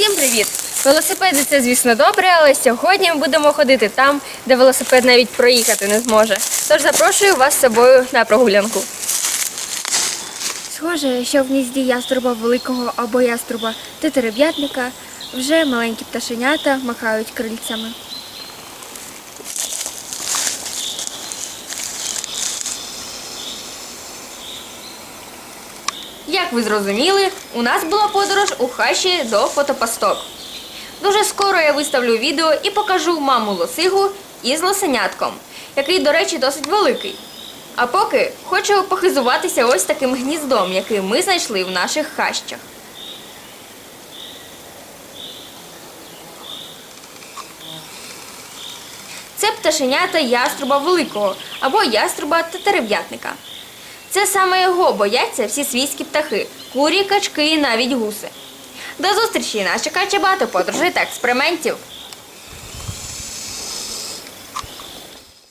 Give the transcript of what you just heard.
Усім привіт! Велосипеди це, звісно, добре, але сьогодні ми будемо ходити там, де велосипед навіть проїхати не зможе. Тож запрошую вас з собою на прогулянку. Схоже, що в гнізді яструба великого або яструба тетереб'ятника вже маленькі пташенята махають крильцями. Як ви зрозуміли, у нас була подорож у хащі до фотопасток. Дуже скоро я виставлю відео і покажу маму лосигу із лосенятком, який, до речі, досить великий. А поки хочу похизуватися ось таким гніздом, який ми знайшли в наших хащах. Це пташенята яструба великого або яструба тетерев'ятника. Це саме його бояться всі свійські птахи, курі, качки і навіть гуси. До зустрічі! Нас чекає багато подорожей та експериментів.